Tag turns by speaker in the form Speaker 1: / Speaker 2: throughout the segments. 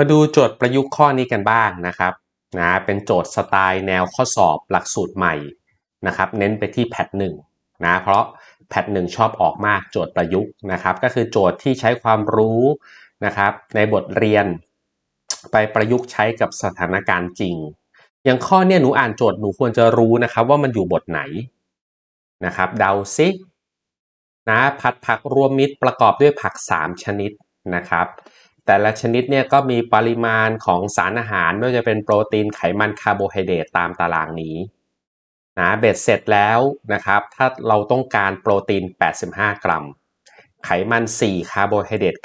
Speaker 1: มาดูโจทย์ประยุกต์ข้อนี้กันบ้างนะครับนะเป็นโจทย์สไตล์แนวข้อสอบหลักสูตรใหม่นะครับเน้นไปที่แพทหนึ่งนะเพราะแพทหนึ่งชอบออกมากโจทย์ประยุกต์นะครับ ก็คือโจทย์ที่ใช้ความรู้นะครับ ในบทเรียน ไปประยุกต์ใช้กับสถานการณ์จริง อย่างข้อเนี่ยหนูอ่านโจทย์หนูควรจะรู้นะครับ ว่ามันอยู่บทไหนนะครับเดาซินะผัดผักรวมมิตรประกอบด้วยผัก 3 ชนิดนะครับ แต่ละชนิดเนี่ยก็มีปริมาณของสารอาหารไม่ว่าจะเป็นโปรตีนไขมันคาร์โบไฮเดรตตามตารางนี้นะเบ็ดเสร็จแล้วนะครับ ถ้าเราต้องการโปรตีน 85 กรัม ไขมัน 4 คาร์โบไฮเดรต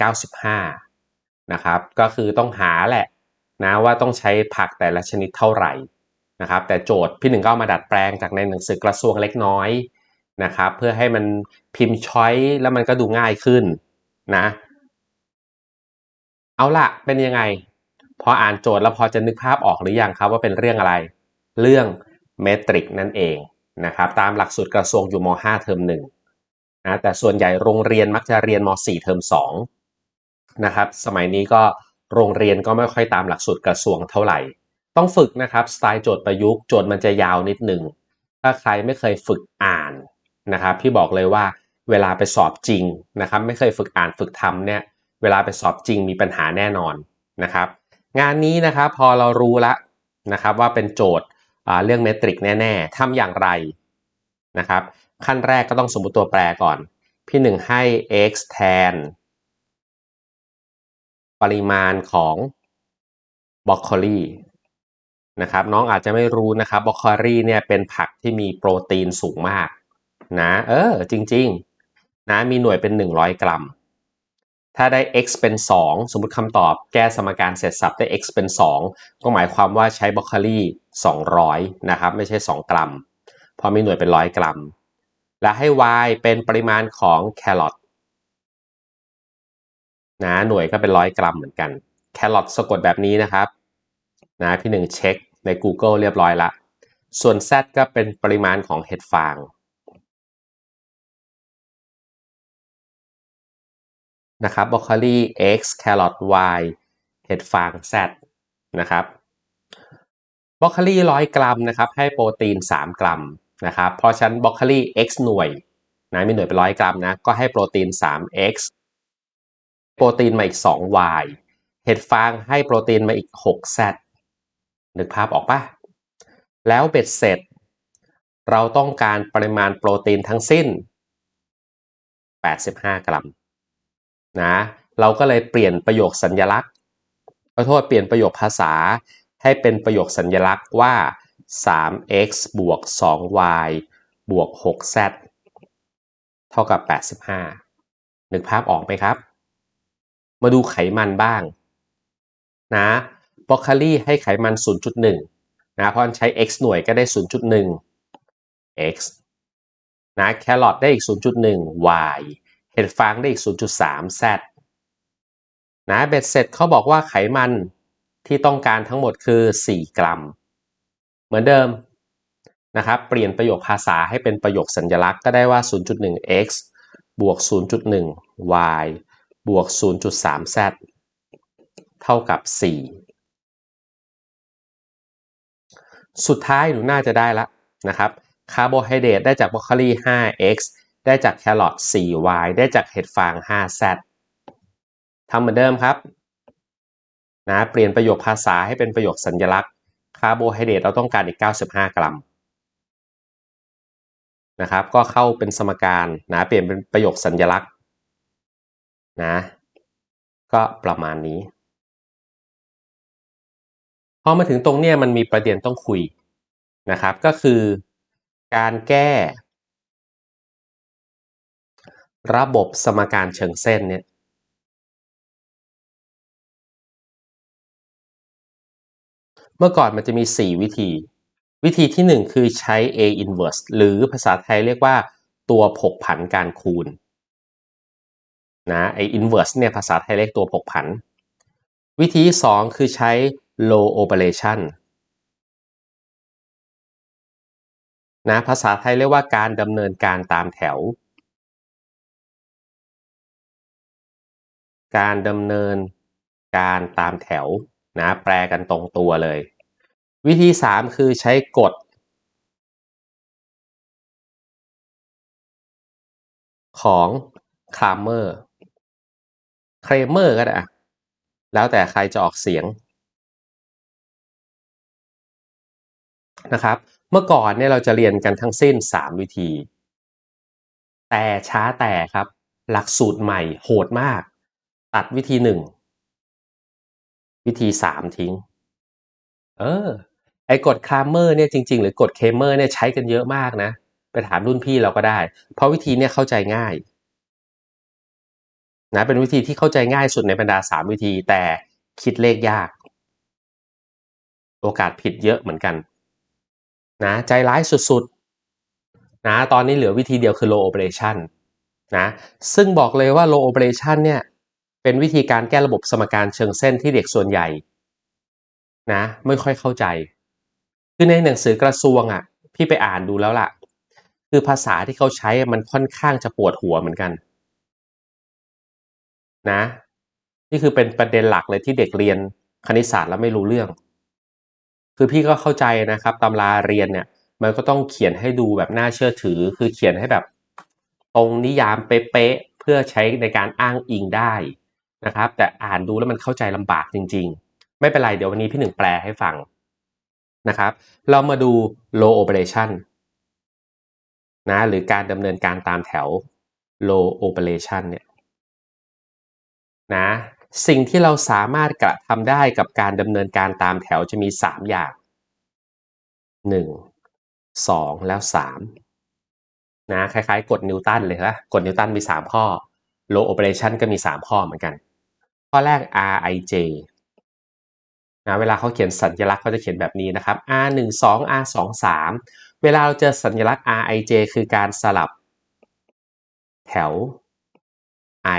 Speaker 1: 95 นะครับ ก็คือต้องหาแหละนะว่าต้องใช้ผักแต่ละชนิดเท่าไหร่นะครับ แต่โจทย์พี่หนึ่งก็มาดัดแปลงจากในหนังสือกระทรวงเล็กน้อยนะครับ เพื่อให้มันพิมพ์ช้อยแล้วมันก็ดูง่ายขึ้นนะ เอาละเป็นยังไง พออ่านโจทย์แล้วพอจะนึกภาพออกหรือยังครับว่าเป็นเรื่องอะไร เรื่องเมตริกนั่นเองนะครับตามหลักสูตรกระทรวงอยู่ม .5 เทอม1นะแต่ส่วนใหญ่โรงเรียนมักจะเรียนม .4 เทอม2นะครับสมัยนี้ก็โรงเรียนก็ไม่ค่อยตามหลักสูตรกระทรวงเท่าไหร่ ต้องฝึกนะครับสไตล์โจทย์ประยุกต์โจทย์มันจะยาวนิดหนึ่งถ้าใครไม่เคยฝึกอ่านนะครับพี่บอกเลยว่าเวลาไปสอบจริงนะครับไม่เคยฝึกอ่านฝึกทำเนี่ย เวลาไปสอบจริงมีปัญหาแน่นอนนะครับ งานนี้นะครับพอเรารู้ละนะครับว่าเป็นโจทย์เรื่องเมตริกแน่ๆทำอย่างไรนะครับ ขั้นแรกก็ต้องสมมติตัวแปรก่อน พี่หนึ่งให้ x แทน ปริมาณของบรอกโคลีนะครับน้องอาจจะไม่รู้นะครับบรอกโคลีเนี่ยเป็นผักที่มีโปรตีนสูงมากนะเออจริงๆนะมีหน่วยเป็น 100 กรัม ถ้าได้ x เป็น 2 สมมติคำตอบแก้สมการเสร็จสับได้ x เป็น 2 ก็หมายความว่าใช้บรอกคลี200 นะครับ ไม่ใช่ 2 กรัม เพราะมีหน่วยเป็น 100 กรัม และให้ y เป็นปริมาณของแครอทนะหน่วยก็เป็น 100 กรัมเหมือนกัน แครอทสะกดแบบนี้นะครับนะพี่หนึ่งเช็คใน Google เรียบร้อยละ ส่วน z ก็เป็นปริมาณของเห็ดฟาง นะครับบรอกโคลี x แครอท y เห็ดฟาง z นะครับบรอกโคลีร้อยกรัมนะครับให้โปรตีน 3 กรัมนะครับเพราะฉะนั้นบรอกโคลี x หน่วยนะมีหน่วยเป็นร้อยกรัมนะก็ให้โปรตีน 3x โปรตีนมาอีก 2y เห็ดฟางให้โปรตีนมาอีก 6z นึกภาพออกปะแล้วเบ็ดเสร็จ เราต้องการปริมาณโปรตีนทั้งสิ้น 85 กรัม นะเราก็เลยเปลี่ยนประโยคสัญลักษณ์ขอโทษเปลี่ยนประโยคภาษาให้เป็นประโยคสัญลักษณ์ว่า 3x บวก 2y บวก 6z เท่ากับ 85 นึกภาพออกไหมครับ มาดูไขมันบ้างนะบรอกโคลีให้ไขมัน 0.1 นะเพราะใช้ x หน่วยก็ได้ 0.1 x นะแครอทได้อีก 0.1 y เห็ดฟางได้อีก 0.3 z นะเบ็ดเสร็จเขาบอกว่าไขมันที่ต้องการทั้งหมดคือ 4 กรัม เหมือนเดิมนะครับ เปลี่ยนประโยคภาษาให้เป็นประโยคสัญลักษณ์ก็ได้ว่า 0.1 x บวก 0.1 y บวก 0.3 z เท่ากับ 4 สุดท้ายหนูน่าจะได้ละนะครับ คาร์โบไฮเดรตได้จากบรอกโคลี 5x ได้จากแครอท 4y ได้จากเห็ดฟาง 5z ทำเหมือนเดิมครับนะเปลี่ยนประโยคภาษาให้เป็นประโยคสัญลักษณ์ คาร์โบไฮเดรตเราต้องการอีก 95 กรัมนะครับก็เข้าเป็นสมการนะเปลี่ยนเป็นประโยคสัญลักษณ์นะก็ประมาณนี้พอมาถึงตรงเนี้ยมันมีประเด็นต้องคุยนะครับ ก็คือการแก้ ระบบสมการเชิงเส้นเนี่ยเมื่อก่อนมันจะมี 4 วิธี วิธีที่ 1 คือใช้ a inverse หรือภาษาไทยเรียกว่าตัวผกผันการคูณนะไอ inverse เนี่ยภาษาไทยเรียกตัวผกผัน วิธีที่ 2 คือใช้ low operation นะภาษาไทยเรียกว่าการดำเนินการตามแถว การดำเนินการตามแถวนะแปลกันตรงตัวเลย วิธีสามคือใช้กฎของคลามเมอร์เครเมอร์ก็ได้แล้วแต่ใครจะออกเสียงนะครับ เมื่อก่อนเนี่ยเราจะเรียนกันทั้งสิ้น 3 วิธี แต่ช้าแต่ครับ หลักสูตรใหม่โหดมาก ตัดวิธี1วิธี3ทิ้ง เออ ไอ้กฎคลามเมอร์เนี่ยจริง ๆ หรือกฎเคเมอร์เนี่ยใช้กันเยอะมากนะ ไปถามรุ่นพี่เราก็ได้ เพราะวิธีเนี่ยเข้าใจง่ายนะเป็นวิธีที่เข้าใจง่ายสุดในบรรดา3วิธี แต่คิดเลขยาก โอกาสผิดเยอะเหมือนกันนะใจร้ายสุดๆนะตอนนี้เหลือวิธีเดียวคือ low operation นะซึ่งบอกเลยว่า low operation เนี่ย เป็นวิธีการแก้ระบบสมการเชิงเส้นที่เด็กส่วนใหญ่นะไม่ค่อยเข้าใจ คือในหนังสือกระทรวงอะ่ะพี่ไปอ่านดูแล้วล่ะ คือภาษาที่เขาใช้มันค่อนข้างจะปวดหัวเหมือนกัน นะ นี่คือเป็นประเด็นหลักเลยที่เด็กเรียนคณิตศาสตร์แล้วไม่รู้เรื่อง คือพี่ก็เข้าใจนะครับตำราเรียนเนี่ย มันก็ต้องเขียนให้ดูแบบน่าเชื่อถือ คือเขียนให้แบบ ตรงนิยามเป๊ะเพื่อใช้ในการอ้างอิงได้ นะครับ แต่อ่านดูแล้วมันเข้าใจลำบากจริง ๆ ไม่เป็นไรเดี๋ยววันนี้พี่หนึ่งแปลให้ฟังนะครับ เรามาดู low operation นะหรือการดำเนินการตามแถว low operation เนี่ยนะสิ่งที่เราสามารถกระทำได้กับการดำเนินการตามแถวจะมี 3 อย่าง 1 2 แล้ว 3นะคล้ายๆ กฎนิวตันเลยนะกฎนิวตันมี 3 ข้อ low operation ก็มี 3 ข้อเหมือนกัน ข้อแรก rij นะเวลาเขาเขียนสัญลักษณ์เขาจะเขียนแบบนี้นะครับ r 1 2 r 2 3เวลาเราเจอสัญลักษณ์ rij คือการสลับ แถว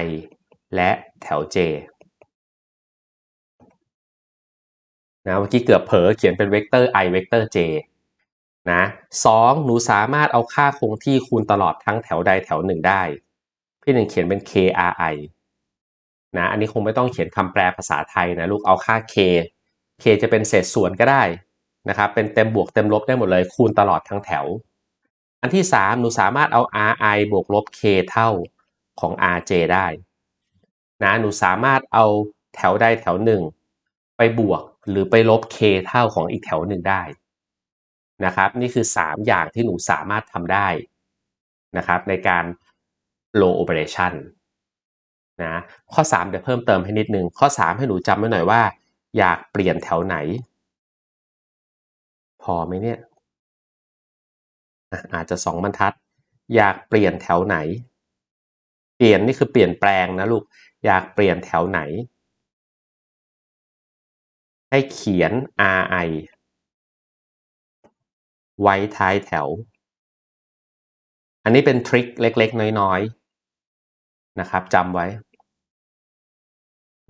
Speaker 1: i และแถว j นะเมื่อกี้เกือบเผลอเขียนเป็นเวกเตอร์ i เวกเตอร์ j นะสองหนูสามารถเอาค่าคงที่คูณตลอดทั้งแถวใดแถวหนึ่งได้ พี่หนึ่งเขียนเป็น kri นะอันนี้คงไม่ต้องเขียนคำแปลภาษาไทยนะลูกเอาค่า k k จะเป็นเศษส่วนก็ได้นะครับเป็นเต็มบวกเต็มลบได้หมดเลยคูณตลอดทั้งแถว อันที่ 3 หนูสามารถเอา ri บวกลบ k เท่าของ rj ได้นะหนูสามารถเอาแถวใดแถวหนึ่งไปบวกหรือไปลบ k เท่าของอีกแถวหนึ่งได้นะครับนี่คือ 3 อย่างที่หนูสามารถทำได้นะครับในการ low operation นะข้อ 3 เดี๋ยวเพิ่มเติมให้นิดนึง ข้อ 3 ให้หนูจำไว้หน่อยว่า อยากเปลี่ยนแถวไหน พอไหมเนี่ยอาจจะสองบรรทัด อยากเปลี่ยนแถวไหน เปลี่ยนนี่คือเปลี่ยนแปลงนะลูก อยากเปลี่ยนแถวไหน ให้เขียน ri ไว้ท้ายแถว อันนี้เป็นทริคเล็ก ๆ น้อย ๆ นะครับจำไว้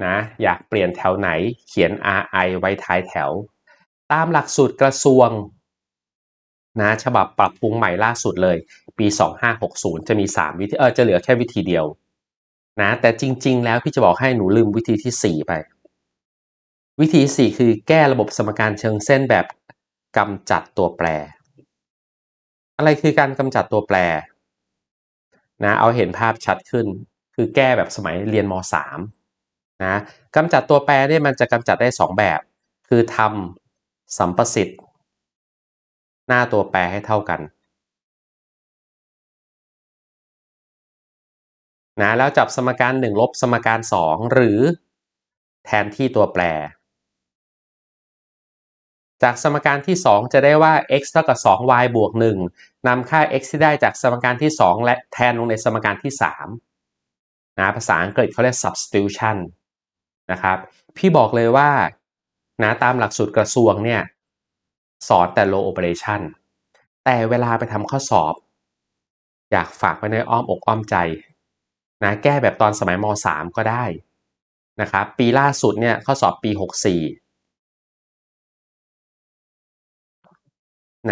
Speaker 1: นะอยากเปลี่ยนแถวไหนเขียน ri ไว้ท้ายแถว ตามหลักสูตรกระทรวงนะฉบับปรับปรุงใหม่ล่าสุดเลย ปี 2560 จะมี 3 วิธีเออจะเหลือแค่วิธีเดียวนะแต่จริง ๆ แล้วพี่จะบอกให้หนูลืมวิธีที่ 4 ไป วิธี 4 คือแก้ระบบสมการเชิงเส้นแบบกำจัดตัวแปร อะไรคือการกำจัดตัวแปรนะเอาเห็นภาพชัดขึ้น คือแก้แบบสมัยเรียนม .3 นะกำจัดตัวแปรเนี่ยมันจะกำจัดได้ 2 แบบ คือทำสัมประสิทธิ์ หน้าตัวแปรให้เท่ากันนะแล้วจับสมการ 1 ลบสมการ 2 หรือแทนที่ตัวแปร จากสมการที่ 2 จะได้ว่า x เท่ากับ 2y บวก 1นำค่า x ที่ได้จากสมการที่ 2 และแทนลงในสมการที่ 3 นะภาษาอังกฤษเขาเรียก substitution นะครับ พี่บอกเลยว่านะตามหลักสูตรกระทรวงเนี่ยสอนแต่ low operation แต่เวลาไปทำข้อสอบ อยากฝากไว้ในอ้อมอกอ้อมใจนะแก้แบบตอนสมัยม .3 ก็ได้นะครับปีล่าสุดเนี่ยข้อสอบปี 64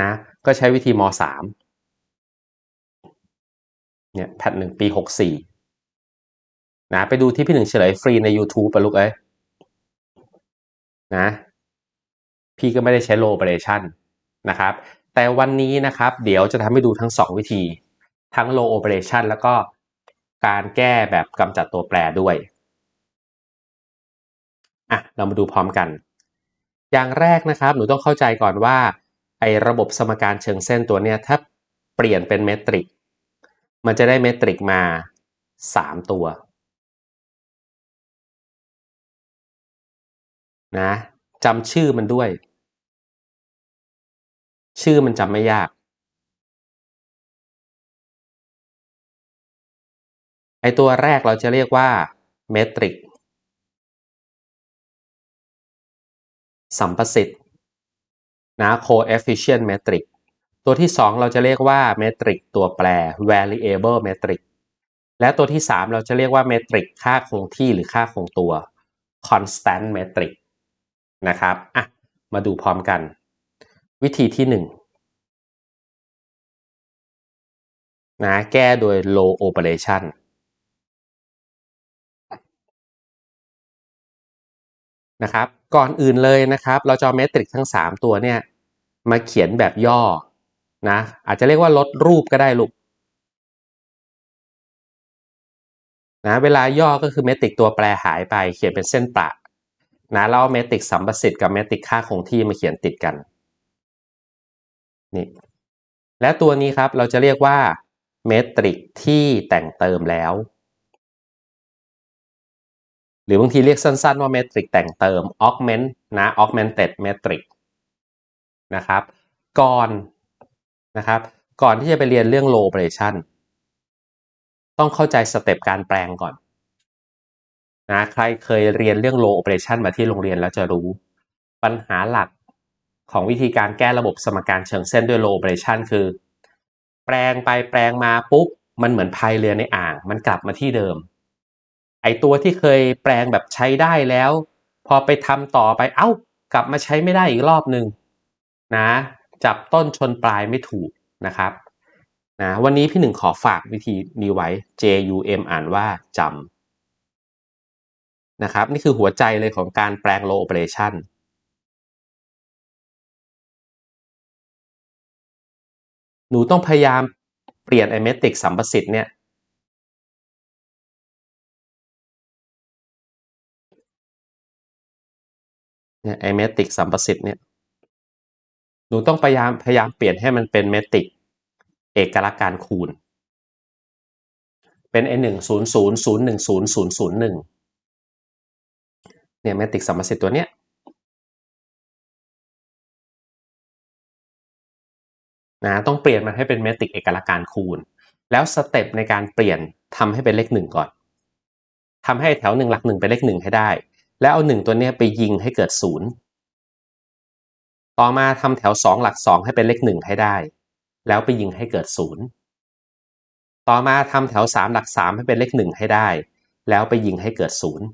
Speaker 1: นะก็ใช้วิธีม .3 เนี่ยแพทหนึ่งปี 64 นะไปดูที่พี่หนึ่งเฉลยฟรีใน YouTube ปะลูกเอ้ยนะ พี่ก็ไม่ได้ใช้ low operation นะครับ แต่วันนี้นะครับ เดี๋ยวจะทำให้ดูทั้ง 2 วิธี ทั้ง low operation แล้วก็การแก้แบบกำจัดตัวแปรด้วยอะเรามาดูพร้อมกัน อย่างแรกนะครับ หนูต้องเข้าใจก่อนว่าไอ้ระบบสมการเชิงเส้นตัวเนี้ยถ้าเปลี่ยนเป็นเมตริก มันจะได้เมตริกมา 3 ตัว นะจำชื่อมันด้วย ชื่อมันจำไม่ยาก ไอตัวแรกเราจะเรียกว่าเมตริกสัมประสิทธิ์นะ coefficient metric ตัวที่ 2 เราจะเรียกว่าเมตริกตัวแปร variable metric และตัวที่ 3 เราจะเรียกว่าเมตริกค่าคงที่หรือค่าคงตัว constant metric นะครับอะมาดูพร้อมกัน วิธีที่1นะแก้โดย low operation นะครับก่อนอื่นเลยนะครับ เราจะเอาเมตริกทั้ง 3 ตัวเนี่ยมาเขียนแบบย่อนะอาจจะเรียกว่าลดรูปก็ได้ลูกนะเวลาย่อก็คือเมตริกตัวแปรหายไปเขียนเป็นเส้นประ นะแล้วเมตริกสัมประสิทธิ์กับเมตริกค่าคงที่มาเขียนติดกันนี่และตัวนี้ครับเราจะเรียกว่าเมตริกที่แต่งเติมแล้ว หรือบางทีเรียกสั้น ๆ ว่าเมตริกแต่งเติม augment นะ augmented metric นะครับก่อนนะครับ ก่อนที่จะไปเรียนเรื่อง low operation ต้องเข้าใจสเต็ปการแปลงก่อน นะใครเคยเรียนเรื่อง low operation มาที่โรงเรียนแล้วจะรู้ ปัญหาหลักของวิธีการแก้ระบบสมการเชิงเส้นด้วย low operation คือ แปลงไปแปลงมาปุ๊บ มันเหมือนพายเรือในอ่าง มันกลับมาที่เดิม ไอตัวที่เคยแปลงแบบใช้ได้แล้ว พอไปทำต่อไปเอ้ากลับมาใช้ไม่ได้อีกรอบหนึ่งนะจับต้นชนปลายไม่ถูกนะครับนะวันนี้พี่หนึ่งขอฝากวิธีนี้ไว้ JUM อ่านว่าจำ นะครับนี่คือหัวใจเลยของการแปลงโลโอเปอเรชันหนูต้องพยายามเปลี่ยนไอเมตริกสัมประสิทธิ์เนี่ยเนี่ยไอเมตริกสัมประสิทธิ์เนี่ยหนูต้องพยายามพยายามเปลี่ยนให้มันเป็นเมตริกเอกลักษณ์การคูณ เป็น n 1 0 0 0 1 0 0 0 1 เนี่ยเมตริกสัมสิทธิ์ตัวเนี้ยนะต้องเปลี่ยนมันให้เป็นเมตริกเอกลักษณ์การคูณ แล้วสเต็ปในการเปลี่ยนทำให้เป็นเลขหนึ่งก่อนทำให้แถวหนึ่งหลักหนึ่งเป็นเลขหนึ่งให้ได้ แล้วเอาหนึ่งตัวเนี้ยไปยิงให้เกิดศูนย์ต่อมาทำแถวสองหลักสองให้เป็นเลขหนึ่งให้ได้ แล้วไปยิงให้เกิดศูนย์ต่อมาทำแถวสามหลักสามให้เป็นเลขหนึ่งให้ได้ แล้วไปยิงให้เกิดศูนย์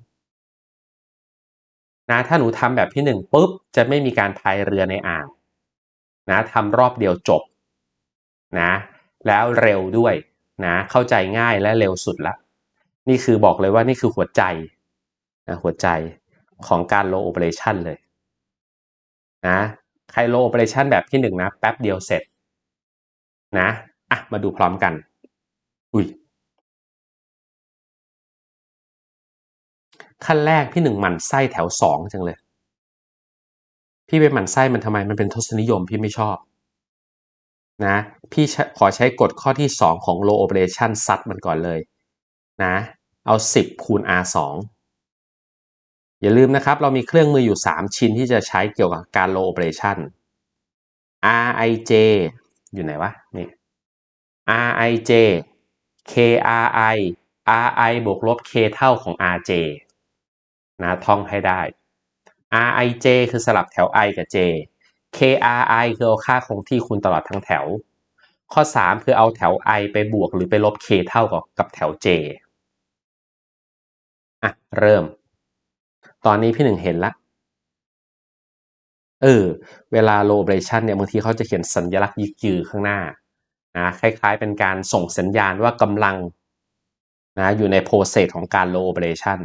Speaker 1: นะถ้าหนูทำแบบที่หนึ่งปุ๊บจะไม่มีการพายเรือในอ่างนะทำรอบเดียวจบนะแล้วเร็วด้วยนะเข้าใจง่ายและเร็วสุดละ นี่คือบอกเลยว่านี่คือหัวใจนะหัวใจของการ low operation เลยนะใคร low operation แบบที่หนึ่งนะแป๊บเดียวเสร็จนะอะมาดูพร้อมกัน อุ้ย ขั้นแรกพี่หนึ่งหมั่นไส้แถวสองจังเลย พี่ไปหมั่นไส้มันทำไมมันเป็นทศนิยมพี่ไม่ชอบ นะ พี่ขอใช้กฎข้อที่ 2 ของ low operation ซัดมันก่อนเลยนะ เอา 10 คูณ r 2อย่าลืมนะครับ เรามีเครื่องมืออยู่ 3 ชิ้นที่จะใช้เกี่ยวกับการ low operation rij อยู่ไหนวะนี่ rij kri ri บวกลบ k เท่าของ rj นะท่องให้ได้ rij คือสลับแถว i กับ j KRI คือเอาค่าคงที่คูณตลอดทั้งแถว ข้อ 3 คือเอาแถว i ไปบวกหรือไปลบ k เท่ากับกับแถว j อะ เริ่ม ตอนนี้พี่หนึ่งเห็นละเออเวลา low operation เนี่ยบางทีเขาจะเขียนสัญลักษณ์ยึกยือข้างหน้านะคล้ายๆเป็นการส่งสัญญาณว่ากำลังนะอยู่ใน process ของการ low operation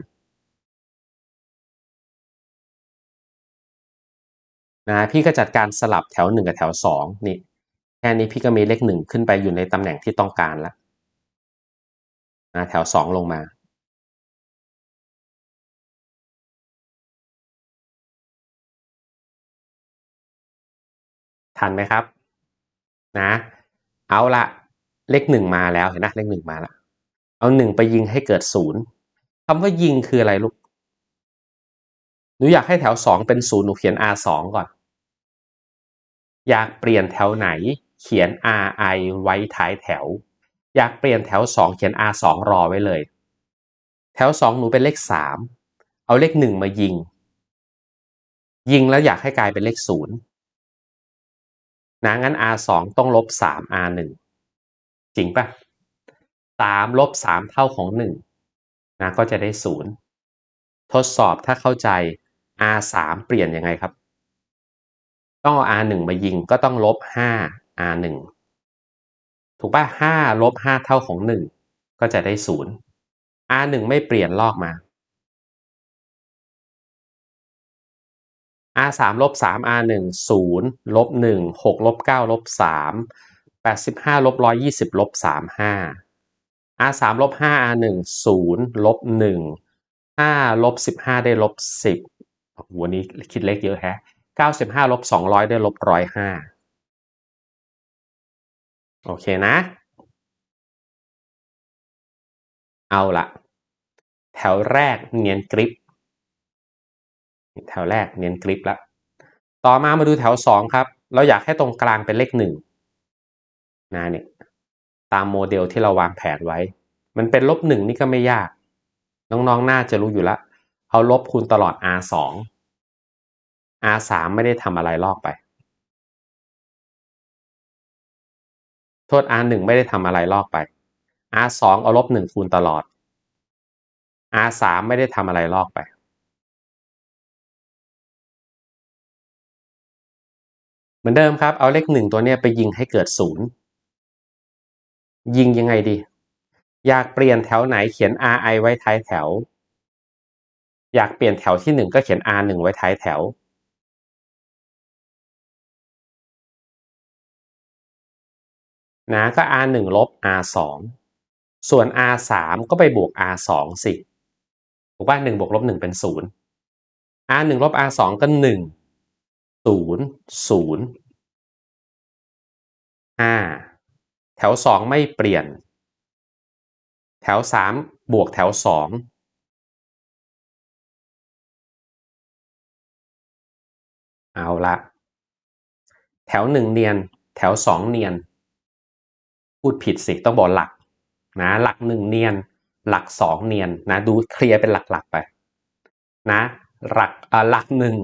Speaker 1: นะพี่ก็จัดการสลับแถวหนึ่งกับแถวสองนี่แค่นี้พี่ก็มีเลขหนึ่งขึ้นไปอยู่ในตำแหน่งที่ต้องการแล้วนะแถวสองลงมา ทันไหมครับนะเอาละเลขหนึ่งมาแล้วเห็นนะเลขหนึ่งมาแล้วเอาหนึ่งไปยิงให้เกิดศูนย์คำว่ายิงคืออะไรลูก หนูอยากให้แถวสองเป็นศูนย์หนูเขียน r สองก่อน อยากเปลี่ยนแถวไหน เขียน ri ไว้ท้ายแถว อยากเปลี่ยนแถวสองเขียน r สองรอไว้เลย แถวสองหนูเป็นเลขสามเอาเลขหนึ่งมายิง ยิงแล้วอยากให้กลายเป็นเลขศูนย์นะงั้น r สองต้องลบสาม r หนึ่งจริงปะสามลบสามเท่าของหนึ่งนะก็จะได้ศูนย์ทดสอบถ้าเข้าใจ r สามเปลี่ยนยังไงครับ ต้องเอา r หนึ่งมายิงก็ต้องลบห้า r หนึ่งถูกป่ะห้าลบห้าเท่าของหนึ่งก็จะได้ศูนย์ r หนึ่งไม่เปลี่ยนลอกมา r สามลบสาม r หนึ่งศูนย์ลบหนึ่งหกลบเก้าลบสามแปดสิบห้าลบร้อยยี่สิบลบสามห้า r สามลบห้า r หนึ่งศูนย์ลบหนึ่งห้าลบสิบห้าได้ลบสิบ วันนี้คิดเลขเยอะแฮะเก้าสิบห้าลบสองร้อยได้ลบร้อยห้าโอเคนะ เอาละแถวแรกเนียนกริป แถวแรกเนียนกริปแล้วต่อมามาดูแถวสองครับ เราอยากให้ตรงกลางเป็นเลขหนึ่งนะเนี่ยตามโมเดลที่เราวางแผนไว้ มันเป็นลบหนึ่งนี่ก็ไม่ยาก น้องๆน่าจะรู้อยู่แล้ว เอาลบคูณตลอด r สอง r สามไม่ได้ทำอะไรลอกไป โทษ r หนึ่งไม่ได้ทำอะไรลอกไป r สองเอาลบหนึ่งคูณตลอด r สามไม่ได้ทำอะไรลอกไป เหมือนเดิมครับ เอาเลขหนึ่งตัวเนี้ยไปยิงให้เกิดศูนย์ยิงยังไงดี อยากเปลี่ยนแถวไหนเขียน ri ไว้ท้ายแถว อยากเปลี่ยนแถวที่หนึ่งก็เขียน r หนึ่งไว้ท้ายแถวนะก็ r หนึ่งลบ r สองส่วน r สามก็ไปบวก r สองสิถูกป่ะหนึ่งบวกลบหนึ่งเป็นศูนย์ r หนึ่งลบ r สองก็หนึ่งศูนย์ศูนย์0 0าแถวสองไม่เปลี่ยน แถวสามบวกแถวสอง เอาละ แถวหนึ่งเนียน แถวสองเนียน พูดผิดสิต้องบอกหลักนะหลักหนึ่งเนียน หลักสองเนียนนะดูเคลียร์เป็นหลักๆไปนะหลักอ่าหลักหนึ่ง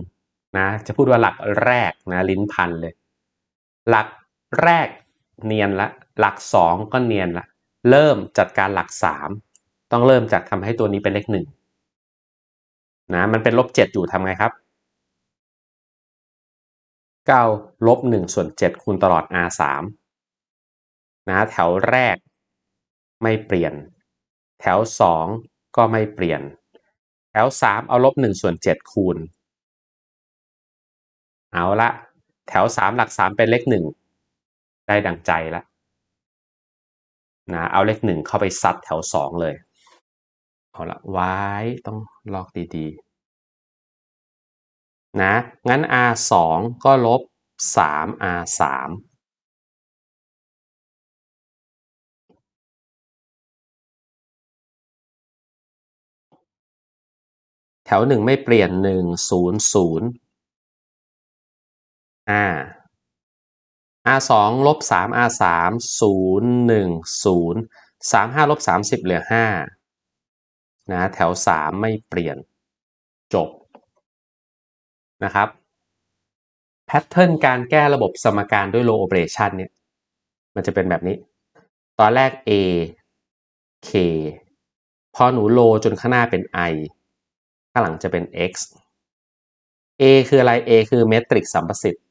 Speaker 1: นะจะพูดว่าหลักแรกนะลิ้นพันเลย หลักแรกเนียนละ หลักสองก็เนียนละ เริ่มจัดการหลักสามต้องเริ่มจากทำให้ตัวนี้เป็นเลขหนึ่งนะมันเป็นลบเจ็ดอยู่ทำไงครับ เก้าลบหนึ่งส่วนเจ็ดคูณตลอด r สามนะแถวแรกไม่เปลี่ยน แถวสองก็ไม่เปลี่ยน แถวสามเอาลบหนึ่งส่วนเจ็ดคูณ เอาละแถวสามหลักสามเป็นเลขหนึ่งได้ดังใจล้วนะเอาเลขหนึ่งเข้าไปซัดแถวสองเลย เอาละไว้ต้องลอกดีๆ นะงั้น r สองก็ลบสาม r สามแถวหนึ่งไม่เปลี่ยนหนึ่งศูนย์ศูนย์ r r สองลบสาม r สามศูนย์หนึ่งศูนย์สามห้าลบสามสิบเหลือห้านะแถวสามไม่เปลี่ยน นะครับแพทเทิร์นการแก้ระบบสมการด้วย low operation เนี่ยมันจะเป็นแบบนี้ ตอนแรก a k พอหนู low จนข้างหน้าเป็น i ข้างหลังจะเป็น x a คืออะไร a คือเมตริกสัมประสิทธิ์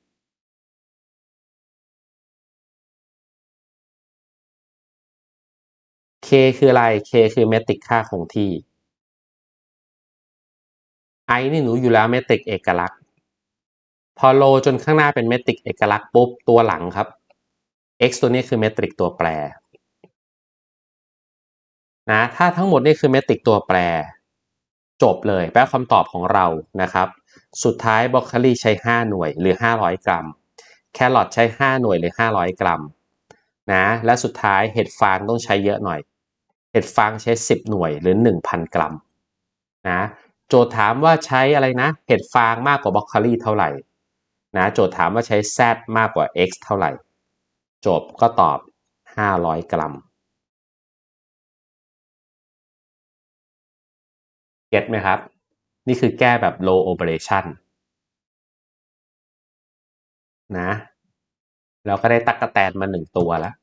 Speaker 1: k คืออะไร k คือเมตริกค่าคงที่ i นี่หนูอยู่แล้วเมตริกเอกลักษณ์ พอโลจนข้างหน้าเป็นเมตริกเอกลักษณ์ปุ๊บตัวหลังครับ x ตัวนี้คือเมตริกตัวแปรนะถ้าทั้งหมดนี่คือเมตริกตัวแปร จบเลยแปลคำตอบของเรานะครับ สุดท้ายบรอกโคลีใช้ 5 หน่วยหรือ 500 กรัม แครอทใช้ 5 หน่วยหรือ 500 กรัมนะและสุดท้ายเห็ดฟางต้องใช้เยอะหน่อย เห็ดฟางใช้ 10 หน่วยหรือ 1,000 กรัมนะ โจทย์ถามว่าใช้อะไรนะ เห็ดฟางมากกว่าบรอกโคลีเท่าไหร่นะโจทย์ถามว่าใช้ Z มากกว่า X เท่าไหร่จบก็ตอบ 500 กรัมเก็ตไหมครับ นี่คือแก้แบบ low operation นะแล้วก็ได้ตักกะแตนมาหนึ่งตัวแล้ว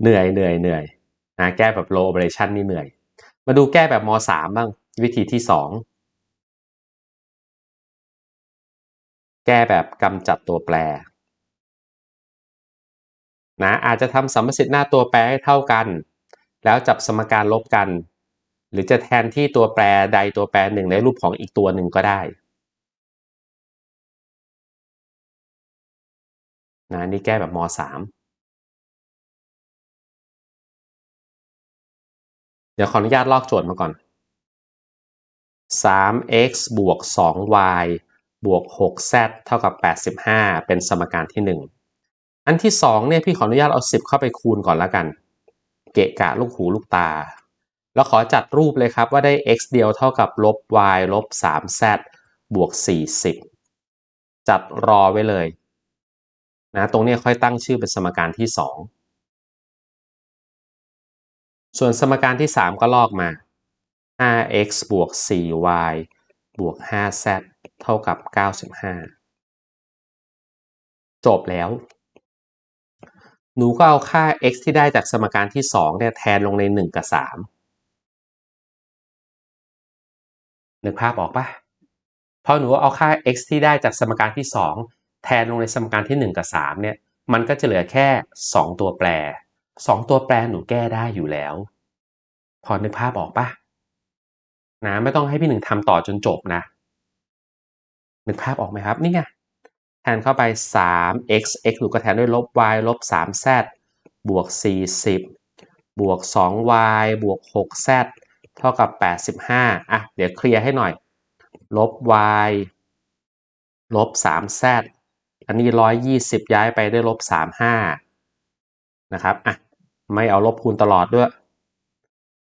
Speaker 1: เหนื่อยเหนื่อยเหนื่อยนะแก้แบบ low operation นี่เหนื่อย มาดูแก้แบบม .3 บ้าง วิธีที่สองแก้แบบกำจัดตัวแปรนะอาจจะทำสัมประสิทธิ์หน้าตัวแปรให้เท่ากัน แล้วจับสมการลบกัน หรือจะแทนที่ตัวแปรใดตัวแปรหนึ่งในรูปของอีกตัวหนึ่งก็ได้นะนี่แก้แบบม .3 เดี๋ยวขออนุญาตลอกโจทย์มาก่อน 3x บวก 2y บวก 6z เท่ากับ 85 เป็นสมการที่ 1 อันที่ 2 เนี่ยพี่ขออนุญาตเอา 10 เข้าไปคูณก่อนแล้วกัน เกะกะลูกหูลูกตา แล้วขอจัดรูปเลยครับว่าได้ x เดียวเท่ากับลบ y ลบ 3z บวก 40 จัดรอไว้เลยนะตรงนี้ค่อยตั้งชื่อเป็นสมการที่ 2 ส่วนสมการที่ 3 ก็ลอกมา 5x บวก 4y บวก 5z เท่ากับ 95 จบแล้ว หนูก็เอาค่า x ที่ได้จากสมการที่ 2 เนี่ยแทนลงใน 1 กับ 3 นึกภาพออกปะพอหนูเอาค่า x ที่ได้จากสมการที่ 2 แทนลงในสมการที่ 1 กับ 3 เนี่ย มันก็จะเหลือแค่ 2 ตัวแปร 2 ตัวแปรหนูแก้ได้อยู่แล้ว พอนึกภาพออกปะ นะไม่ต้องให้พี่หนึ่งทำต่อจนจบนะนึกภาพออกไหมครับนี่ไงแทนเข้าไป 3x x หนูก็แทนด้วยลบ y ลบ 3z บวก 40 บวก 2y บวก 6z เท่ากับ 85 อะ เดี๋ยวเคลียร์ให้หน่อย ลบ y ลบ 3z อันนี้ 120 ย้ายไปได้ลบ 35 นะครับ อะ ไม่เอาลบคูณตลอดด้วย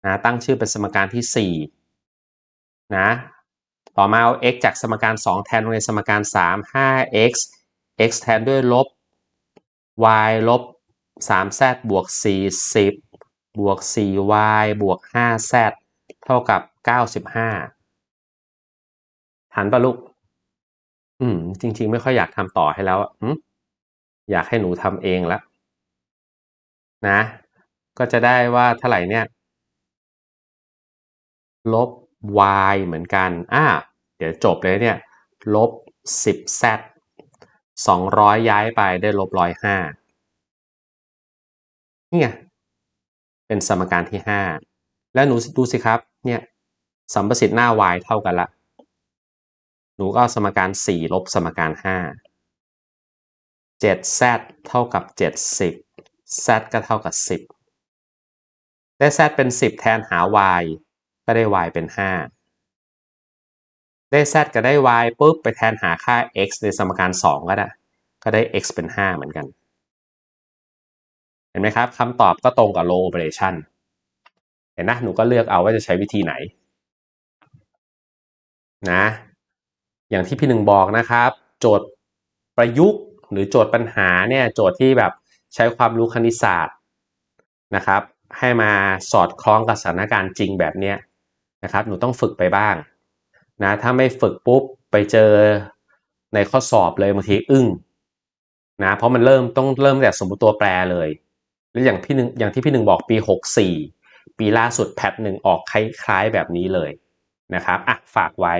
Speaker 1: นะตั้งชื่อเป็นสมการที่ 4 นะต่อมาเอา x จากสมการ 2 แทนลงในสมการ 3 5x x แทนด้วยลบ y ลบ 3z บวก 40 บวก 4y บวก 5z เท่ากับ 95 ทันปะลูก อืม จริง ๆ ไม่ค่อยอยากทำต่อให้แล้วอืมอยากให้หนูทำเองล้วนะ ก็จะได้ว่าเท่าไหร่เนี่ย ลบ y เหมือนกันอ่าเดี๋ยวจบเลยเนี่ยลบ 10z 200 ย้ายไปได้ลบ105นี่ไงเป็นสมการที่ 5 แล้วหนูดูสิครับเนี่ยสัมประสิทธิ์หน้า y เท่ากันละ หนูก็เอาสมการ 4 ลบสมการ 5 7z เท่ากับ 70 z ก็เท่ากับ 10 ได้ z เป็น 10 แทนหา y ได้ y เป็น 5 ได้ z ก็ได้ y ปุ๊บไปแทนหาค่า x ในสมการ 2 ก็ได้ ก็ได้ x เป็น 5 เหมือนกัน เห็นไหมครับคำตอบก็ตรงกับ low operation เห็นนะหนูก็เลือกเอาว่าจะใช้วิธีไหนนะ อย่างที่พี่หนึ่งบอกนะครับ โจทย์ประยุกต์หรือโจทย์ปัญหาเนี่ยโจทย์ที่แบบใช้ความรู้คณิตศาสตร์นะครับ ให้มาสอดคล้องกับสถานการณ์จริงแบบเนี้ย นะครับหนูต้องฝึกไปบ้างนะถ้าไม่ฝึกปุ๊บไปเจอในข้อสอบเลยบางทีอึ้งนะเพราะมันเริ่มต้องเริ่มแต่สมมติตัวแปรเลยแล้วอย่างพี่หนึ่งอย่างที่พี่หนึ่งบอกปี 64 ปีล่าสุดแพทหนึ่งออกคล้ายๆแบบนี้เลยนะครับอะฝากไว้